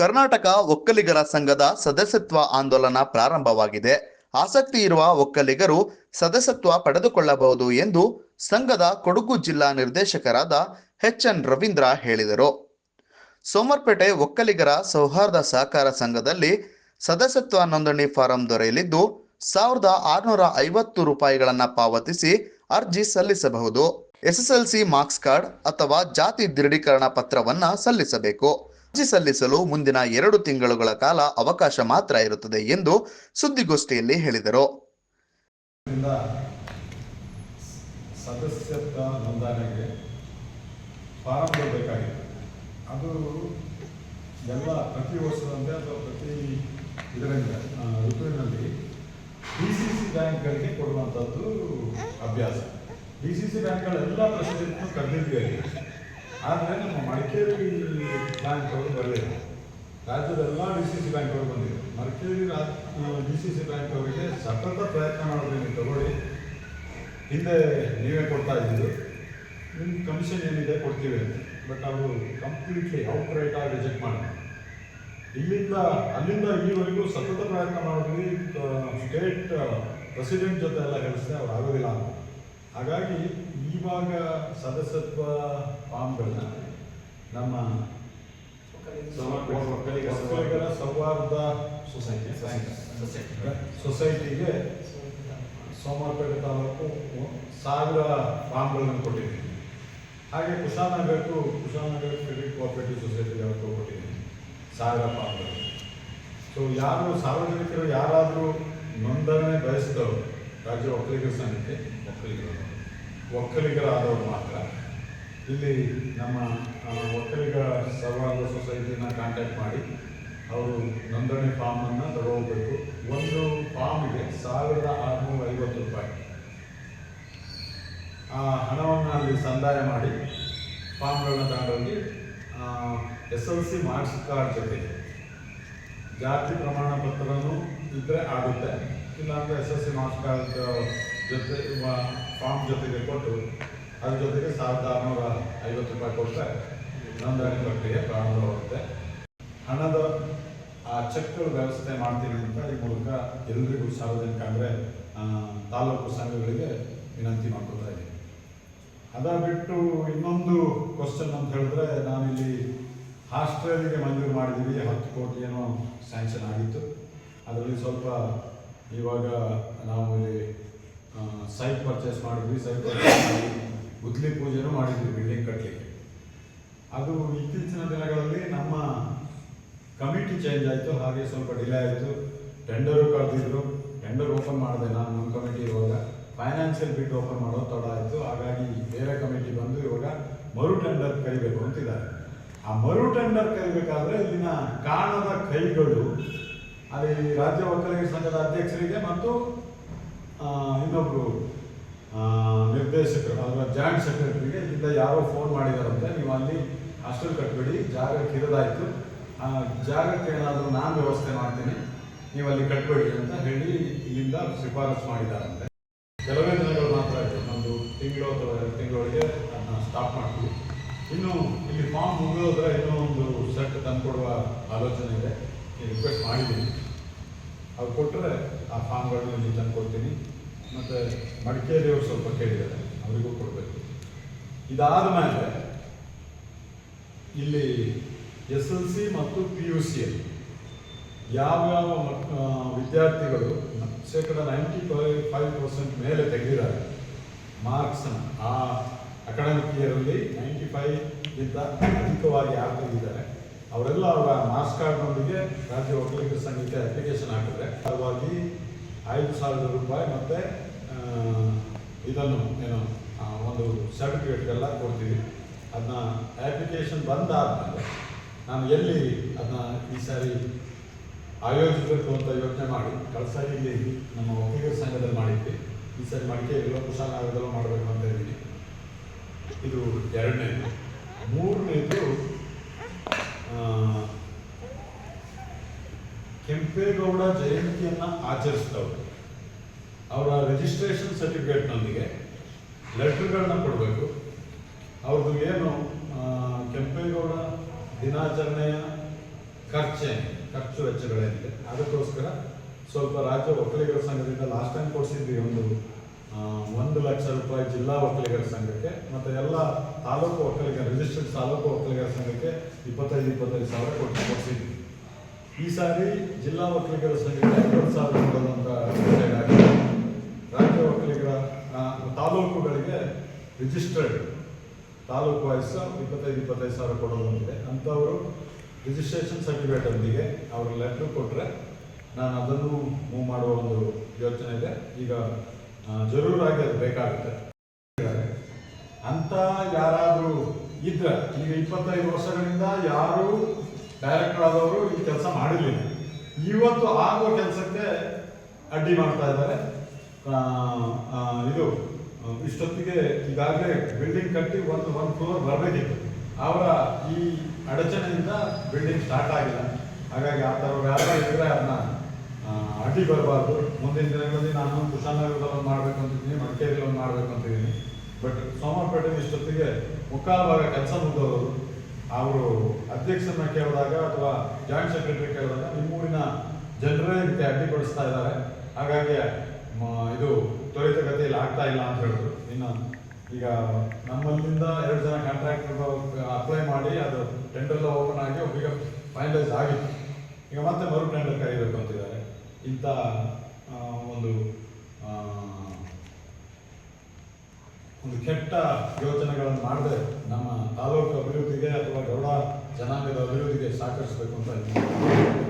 ಕರ್ನಾಟಕ ಒಕ್ಕಲಿಗರ ಸಂಘದ ಸದಸ್ಯತ್ವ ಆಂದೋಲನ ಪ್ರಾರಂಭವಾಗಿದೆ. ಆಸಕ್ತಿ ಇರುವ ಒಕ್ಕಲಿಗರು ಸದಸ್ಯತ್ವ ಪಡೆದುಕೊಳ್ಳಬಹುದು ಎಂದು ಸಂಘದ ಕೊಡಗು ಜಿಲ್ಲಾ ನಿರ್ದೇಶಕರಾದ ಎಚ್ ಎನ್ ರವೀಂದ್ರ ಹೇಳಿದರು. ಸೋಮರ್ಪೇಟೆ ಒಕ್ಕಲಿಗರ ಸೌಹಾರ್ದ ಸಹಕಾರ ಸಂಘದಲ್ಲಿ ಸದಸ್ಯತ್ವ ನೋಂದಣಿ ಫಾರಂ ದೊರೆಯಲಿದ್ದು, ಸಾವಿರದ ಆರುನೂರ ಐವತ್ತು ರೂಪಾಯಿಗಳನ್ನು ಪಾವತಿಸಿ ಅರ್ಜಿ ಸಲ್ಲಿಸಬಹುದು. ಎಸ್ಎಸ್ಎಲ್ಸಿ ಮಾರ್ಕ್ಸ್ ಕಾರ್ಡ್ ಅಥವಾ ಜಾತಿ ದೃಢೀಕರಣ ಪತ್ರವನ್ನು ಸಲ್ಲಿಸಬೇಕು. ಅರ್ಜಿ ಸಲ್ಲಿಸಲು ಮುಂದಿನ ಎರಡು ತಿಂಗಳುಗಳ ಕಾಲ ಅವಕಾಶ ಮಾತ್ರ ಇರುತ್ತದೆ ಎಂದು ಸುದ್ದಿಗೋಷ್ಠಿಯಲ್ಲಿ ಹೇಳಿದರು. ಸದಸ್ಯತ್ವ ನೋಂದಣಿಗೆ ಫಾರಂ ಕೊಡಬೇಕಾಗಿತ್ತು ಅದು ಎಲ್ಲ ಪ್ರತಿ ವರ್ಷದಂತೆ ಅಥವಾ ಪ್ರತಿ ಇದರಿಂದ ಋತುವಿನಲ್ಲಿ ಡಿ ಸಿ ಸಿ ಬ್ಯಾಂಕ್ಗಳಿಗೆ ಕೊಡುವಂಥದ್ದು ಅಭ್ಯಾಸ. ಡಿ ಸಿ ಸಿ ಬ್ಯಾಂಕ್ಗಳೆಲ್ಲ ಪ್ರೆಸಿಡೆಂಟ್ನು ಕರೆದಿದ್ವಿ ಆದರೆ ನಮ್ಮ ಮಡಿಕೇರಿ ಬ್ಯಾಂಕ್ ಅವರು ಬರಲಿಲ್ಲ. ರಾಜ್ಯದ ಎಲ್ಲ ಡಿ ಸಿ ಸಿ ಬ್ಯಾಂಕ್ ಅವರು ಬಂದಿದೆ Madikeri D C C bank ಅವರಿಗೆ ಸತತ ಪ್ರಯತ್ನ ಮಾಡೋದು ನೀವು ತಗೊಳ್ಳಿ. ಹಿಂದೆ ನೀವೇ ಕೊಡ್ತಾ ಇದ್ದೀರಿ ನಿಮ್ಮ ಕಮಿಷನ್ ಏನಿದೆ ಕೊಡ್ತೀವಿ ಅಂತ. ಬಟ್ ಅವರು ಕಂಪ್ಲೀಟ್ಲಿ ಔಟ್ ಆಗಿ ರಿಜೆಕ್ಟ್ ಮಾಡಿ ಇಲ್ಲಿಂದ, ಅಲ್ಲಿಂದ ಇಲ್ಲಿವರೆಗೂ ಸತತ ಪ್ರಯತ್ನ ಮಾಡಿದ್ವಿ ಸ್ಟೇಟ್ ಪ್ರೆಸಿಡೆಂಟ್ ಜೊತೆ ಎಲ್ಲ ಹೇಳಿಸಿದೆ ಅವ್ರು ಆಗೋದಿಲ್ಲ ಅಂತ. ಹಾಗಾಗಿ ಇವಾಗ ಸದಸ್ಯತ್ವ ಫಾರ್ಮ್ಗಳನ್ನ ನಮ್ಮ ಒಕ್ಕಲಿಗರ ಸೌಹಾರ್ದ ಸೊಸೈಟಿ ಸೊಸೈಟಿಗೆ ಸೋಮವಾರಪೇಟೆ ತಾಲೂಕು ಸಾವಿರ ಫಾರ್ಮ್ಗಳನ್ನು ಕೊಟ್ಟಿದ್ದೀನಿ. ಹಾಗೆ ಕುಶಾನಗರಕ್ಕೂ ಕುಶಾನಗರ ಕ್ರೆಡಿಟ್ ಕೋಆಪರೇಟಿವ್ ಸೊಸೈಟಿಗೆ ಅವತ್ತು ಕೊಟ್ಟಿದ್ದೀನಿ ಸಾವಿರ ಫಾರ್ಮ್ಗಳು. ಸೊ ಯಾರು ಸಾರ್ವಜನಿಕರು ಯಾರಾದರೂ ನೋಂದಣಿ ಬಯಸಿದವರು ರಾಜ್ಯ ಒಕ್ಕಲಿಗರ ಸಂಘಕ್ಕೆ ಒಕ್ಕಲಿಗರು ಒಕ್ಕಲಿಗರಾದವರು ಮಾತ್ರ. ಇಲ್ಲಿ ನಮ್ಮ ಒಕ್ಕಲಿಗ ಸರ್ವಾಂಗ ಸೊಸೈಟಿನ ಕಾಂಟ್ಯಾಕ್ಟ್ ಮಾಡಿ ಅವರು ನೋಂದಣಿ ಫಾರ್ಮನ್ನು ತಗೋಬೇಕು. ಒಂದು ಫಾರ್ಮಿಗೆ ಸಾವಿರದ ಆರುನೂರ ಐವತ್ತು ರೂಪಾಯಿ. ಆ ಹಣವನ್ನು ಅಲ್ಲಿ ಸಂದಾಯ ಮಾಡಿ ಫಾರ್ಮ್ಗಳನ್ನ ತಗೊಂಡೋಗಿ S L C marks card ಜೊತೆಗೆ ಜಾತಿ ಪ್ರಮಾಣ ಪತ್ರನೂ ಇದ್ದರೆ ಆಗುತ್ತೆ. ಇಲ್ಲಾಂದರೆ S L C marks card ಜೊತೆ ಫಾರ್ಮ್ ಜೊತೆಗೆ ಕೊಟ್ಟು, ಅದ್ರ ಜೊತೆಗೆ ಸಾವಿರದ ಆರುನೂರ ಐವತ್ತು ರೂಪಾಯಿ ಕೊಟ್ಟರೆ ನೋಂದಣಿ ಪ್ರಕ್ರಿಯೆ ಪ್ರಾರಂಭವಾಗುತ್ತೆ. ಹಣದ, ಆ ಚೆಕ್ಗಳ ವ್ಯವಸ್ಥೆ ಮಾಡ್ತೀವಿ ಅಂತ ಈ ಮೂಲಕ ಎಲ್ರಿಗೂ ಸಾರ್ವಜನಿಕ ಅಂದರೆ ತಾಲೂಕು ಸಂಘಗಳಿಗೆ ವಿನಂತಿ ಮಾಡ್ಕೊತಾ ಇದ್ದೀನಿ. ಅದ ಬಿಟ್ಟು ಇನ್ನೊಂದು ಕ್ವಶನ್ ಅಂತ ಹೇಳಿದ್ರೆ ನಾವಿಲ್ಲಿ ಹಾಸ್ಟೆಲ್ಗೆ ಮಂಜೂರು ಮಾಡಿದ್ದೀವಿ, ಹತ್ತು ಕೋಟಿ ಏನೋ ಸ್ಯಾಂಕ್ಷನ್ ಆಗಿತ್ತು. ಅದರಲ್ಲಿ ಸ್ವಲ್ಪ ಇವಾಗ ನಾವು ಇಲ್ಲಿ ಸೈಟ್ ಪರ್ಚೇಸ್ ಮಾಡಿದ್ವಿ ಸೈಟ್ ಪರ್ಚೇಸ್ ಮಾಡಿ, ಗುದ್ಲಿ ಪೂಜೆನೂ ಮಾಡಿದ್ವಿ ಬಿಲ್ಡಿಂಗ್ ಕಟ್ಟಲಿಕ್ಕೆ ಅದು ಇತ್ತೀಚಿನ ದಿನಗಳಲ್ಲಿ ನಮ್ಮ ಕಮಿಟಿ ಚೇಂಜ್ ಆಯಿತು, ಹಾಗೆ ಸ್ವಲ್ಪ ಡಿಲೇ ಆಯಿತು. ಟೆಂಡರು ಕಳೆದಿದ್ರು. ಟೆಂಡರ್ ಓಪನ್ ಮಾಡಿದೆ ನಾನು, ನಮ್ಮ ಕಮಿಟಿ ಇರುವಾಗ. ಫೈನಾನ್ಷಿಯಲ್ ಬಿಡ್ ಓಪನ್ ಮಾಡೋ ತಡ ಆಯಿತು. ಹಾಗಾಗಿ ಬೇರೆ ಕಮಿಟಿ ಬಂದು ಇವಾಗ ಮರು ಟೆಂಡರ್ ಕರಿಬೇಕು ಅಂತಿದ್ದಾರೆ. ಆ ಮರು ಟೆಂಡರ್ ಕರಿಬೇಕಾದ್ರೆ ಇಲ್ಲಿನ ಕಾಣದ ಕೈಗಳು, ಅಲ್ಲಿ ರಾಜ್ಯ ಒಕ್ಕಲಿಗರ ಸಂಘದ ಅಧ್ಯಕ್ಷರಿಗೆ ಮತ್ತು ಆ, ನಿರ್ದೇಶಕರು ಅದರ ಜಾಯಿಂಟ್ ಸೆಕ್ರೆಟರಿಗೆ ಇಲ್ಲಿಂದ ಯಾರೋ ಫೋನ್ ಮಾಡಿದಾರಂತೆ ನೀವು ಅಲ್ಲಿ ಹಾಸ್ಟೆಲ್ ಕಟ್ಬಿಡಿ ಜಾಗ ಕಿರಿದಾಯ್ತು ಆ ಜಾಗಕ್ಕೆ ಏನಾದರೂ ನಾನು ವ್ಯವಸ್ಥೆ ಮಾಡ್ತೀನಿ ನೀವು ಅಲ್ಲಿ ಕಟ್ಬೇಡಿ ಅಂತ ಹೇಳಿ ಇಲ್ಲಿಂದ ಶಿಫಾರಸು ಮಾಡಿದಾರಂತೆ. ಕೆಲವೇ ದಿನಗಳು ಮಾತ್ರ ಇತ್ತು ಒಂದು ತಿಂಗಳು ಅಥವಾ ಎರಡು ತಿಂಗಳೊಳಗೆ ಅದನ್ನ ಸ್ಟಾಪ್ ಮಾಡ್ತೀವಿ. ಇನ್ನು ಇಲ್ಲಿ ಫಾರ್ಮ್ ಮುಗಿದೋದ್ರೆ ಇನ್ನೂ ಒಂದು ಸೆಟ್ ತಂದುಕೊಡುವ ಆಲೋಚನೆ ಇದೆ ರಿಕ್ವೆಸ್ಟ್ ಮಾಡಿದ್ದೀನಿ ಅವ್ರು ಕೊಟ್ಟರೆ ಆ ಫಾರ್ಮ್ಗಳನ್ನ ಇಲ್ಲಿ ತಂದು ಕೊಡ್ತೀನಿ. ಮತ್ತು ಮಡಿಕೇರಿಯವರು ಸ್ವಲ್ಪ ಕೇಳಿದ್ದಾರೆ, ಅವರಿಗೂ ಕೊಡಬೇಕು. ಇದಾದ ಮೇಲೆ ಇಲ್ಲಿ ಎಸ್ ಎಲ್ ಸಿ ಮತ್ತು ಪಿ ಯು ಸಿಯಲ್ಲಿ ಯಾವ್ಯಾವ ವಿದ್ಯಾರ್ಥಿಗಳು ಶೇಕಡ ನೈಂಟಿ ಫೈವ್ ಫೈವ್ ಪರ್ಸೆಂಟ್ ಮೇಲೆ ತೆಗೆದಿದ್ದಾರೆ ಮಾರ್ಕ್ಸನ್ನು, ಆ ಅಕಾಡೆಮಿಕ್ ಇಯರಲ್ಲಿ ನೈಂಟಿ ಫೈವ್ಗಿಂತ ಅಧಿಕವಾಗಿ ಯಾರು ತೆಗೆದಿದ್ದಾರೆ ಅವರೆಲ್ಲ ಅವರ ಮಾರ್ಕ್ಸ್ ಕಾರ್ಡ್ನೊಂದಿಗೆ ರಾಜ್ಯ ಒಕ್ಕಲಿಗರ ಸಂಘಕ್ಕೆ ಅಪ್ಲಿಕೇಶನ್ ಹಾಕಿದ್ರೆ ಅದವಾಗಿ ಐದು ಸಾವಿರ ರೂಪಾಯಿ ಮತ್ತು ಇದನ್ನು ಏನು ಒಂದು ಸರ್ಟಿಫಿಕೇಟ್ಗೆಲ್ಲ ಕೊಡ್ತೀವಿ. ಅದನ್ನ ಅಪ್ಲಿಕೇಶನ್ ಬಂದಾದ್ಮೇಲೆ ನಾನು ಎಲ್ಲಿ ಅದನ್ನ ಈ ಸಾರಿ ಆಯೋಜಿಸಬೇಕು ಅಂತ ಯೋಚನೆ ಮಾಡಿ ಕಳೆದ ಸಾರಿ ಇಲ್ಲಿ ನಮ್ಮ ಒಕ್ಕಲಿಗರ ಸಂಘದಲ್ಲಿ ಮಾಡಿದ್ವಿ. ಈ ಸಾರಿ ಮಡಿಕೇರಿಯಲ್ಲೋ ಕುಶಾಲನಗರದಲ್ಲೋ ಮಾಡಬೇಕು ಅಂತ ಇದ್ದೀನಿ. ಇದು ಎರಡನೇದು. ಮೂರನೇದು ಕೆಂಪೇಗೌಡ ಜಯಂತಿಯನ್ನು ಆಚರಿಸ್ತವ್ರು ಅವರ ರಿಜಿಸ್ಟ್ರೇಷನ್ ಸರ್ಟಿಫಿಕೇಟ್ನೊಂದಿಗೆ ಲೆಟ್ರ್ಗಳನ್ನ ಕೊಡಬೇಕು. ಅವ್ರದ್ದು ಏನು ಕೆಂಪೇಗೌಡ ದಿನಾಚರಣೆಯ ಖರ್ಚೇನು ಖರ್ಚು ವೆಚ್ಚಗಳೇನಿದೆ ಅದಕ್ಕೋಸ್ಕರ ಸ್ವಲ್ಪ ರಾಜ್ಯ ಒಕ್ಕಲಿಗರ ಸಂಘದಿಂದ ಲಾಸ್ಟ್ ಟೈಮ್ ಕೊಡಿಸಿದ್ವಿ ಒಂದು ಒಂದು ಲಕ್ಷ ರೂಪಾಯಿ ಜಿಲ್ಲಾ ಒಕ್ಕಲಿಗರ ಸಂಘಕ್ಕೆ, ಮತ್ತು ಎಲ್ಲ ತಾಲೂಕು ಒಕ್ಕಲಿಗರ ರಿಜಿಸ್ಟರ್ಡ್ ತಾಲೂಕು ಒಕ್ಕಲಿಗರ ಸಂಘಕ್ಕೆ ಇಪ್ಪತ್ತೈದು ಇಪ್ಪತ್ತೈದು ಸಾವಿರ ಕೊಟ್ಟು ಕೊಡಿಸಿದ್ವಿ. ಈ ಸಾರಿ ಜಿಲ್ಲಾ ಒಕ್ಕಲಿಗರ ಸಂಘಕ್ಕೆ ಐವತ್ತು ಸಾವಿರ decide ರಾಜ್ಯ ಒಕ್ಕಲಿಗರ ತಾಲೂಕುಗಳಿಗೆ ರಿಜಿಸ್ಟರ್ಡ್ ತಾಲೂಕು ವೈಸ್ ಇಪ್ಪತ್ತೈದು ಇಪ್ಪತ್ತೈದು ಸಾವಿರ ಕೊಡೋದಂತಿದೆ ಅಂಥವರು ರಿಜಿಸ್ಟ್ರೇಷನ್ ಸರ್ಟಿಫಿಕೇಟ್ ಅವ್ರಿಗೆ ಅವ್ರ ಲೆಟ್ರ್ ಕೊಟ್ಟರೆ ನಾನು ಅದನ್ನು ಮೂವ್ ಮಾಡುವ ಒಂದು ಯೋಚನೆ ಇದೆ. ಈಗ ಜರೂರಾಗಿ ಅದು ಬೇಕಾಗುತ್ತೆ. ಅಂತ ಯಾರಾದರೂ ಇದ್ರೆ ಈಗ ಇಪ್ಪತ್ತೈದು ವರ್ಷಗಳಿಂದ ಯಾರು ಡೈರೆಕ್ಟರ್ ಆದವರು ಈ ಕೆಲಸ ಮಾಡಿರಲಿಲ್ಲ. ಇವತ್ತು ಆಗುವ ಕೆಲಸಕ್ಕೆ ಅಡ್ಡಿ ಮಾಡ್ತಾ ಇದ್ದಾರೆ. ಇದು, ಇಷ್ಟೊತ್ತಿಗೆ ಈಗಾಗಲೇ ಬಿಲ್ಡಿಂಗ್ ಕಟ್ಟಿ ಒಂದು ಒಂದು ಫ್ಲೋರ್ ಬರಬೇಕಿತ್ತು. ಅವರ ಈ ಅಡಚಣೆಯಿಂದ ಬಿಲ್ಡಿಂಗ್ ಸ್ಟಾರ್ಟ್ ಆಗಿಲ್ಲ. ಹಾಗಾಗಿ ಆ ಥರ ಯಾರು ಇದ್ರೆ ಅದನ್ನ ಅಡ್ಡಿ ಬರಬಾರ್ದು. ಮುಂದಿನ ದಿನಗಳಲ್ಲಿ ನಾನು ಕುಶಾಲನಗರದಲ್ಲಿ ಒಂದು ಮಾಡಬೇಕು ಅಂತಿದ್ದೀನಿ ಮಡಿಕೇರಿಯಲ್ಲಿ ಒಂದು ಮಾಡಬೇಕು ಅಂತಿದ್ದೀನಿ. ಬಟ್ ಸೋಮಪೇಟೆ ಇಷ್ಟೊತ್ತಿಗೆ ಮುಕ್ಕಾಲು ಭಾಗ ಕೆಲಸ ಮುಗಿದವರು ಅವರು ಅಧ್ಯಕ್ಷರನ್ನ ಕೇಳಿದಾಗ ಅಥವಾ ಜಾಯಿಂಟ್ ಸೆಕ್ರೆಟರಿ ಕೇಳಿದಾಗ ನಿಮ್ಮೂರಿನ ಜನರೇ ಇದಕ್ಕೆ ಅಡ್ಡಿಪಡಿಸ್ತಾ ಇದ್ದಾರೆ. ಹಾಗಾಗಿ ಇದು ತ್ವರಿತಗತಿಯಲ್ಲಿ ಆಗ್ತಾ ಇಲ್ಲ ಅಂತ ಹೇಳಿದ್ರು. ಇನ್ನು ಈಗ ನಮ್ಮಲ್ಲಿಂದ ಎರಡು ಜನ ಕಾಂಟ್ರಾಕ್ಟರ್ ಅಪ್ಲೈ ಮಾಡಿ ಅದು ಟೆಂಡರ್ ಓಪನ್ ಆಗಿ ಒಬ್ಬರಿಗೆ ಫೈನಲೈಸ್ ಆಗಿತ್ತು. ಈಗ ಮತ್ತೆ ಮರು ಟೆಂಡರ್ ಕರೀಬೇಕು ಅಂತಿದ್ದಾರೆ. ಇಂಥ ಒಂದು ಆ, ಒಂದು ಕೆಟ್ಟ ಯೋಚನೆಗಳನ್ನು ಮಾಡದೆ ನಮ್ಮ ತಾಲೂಕು ಅಭಿವೃದ್ಧಿಗೆ ಅಥವಾ ಗೌಡ ಜನಾಂಗದ ಅಭಿವೃದ್ಧಿಗೆ ಸಹಕರಿಸಬೇಕು ಅಂತ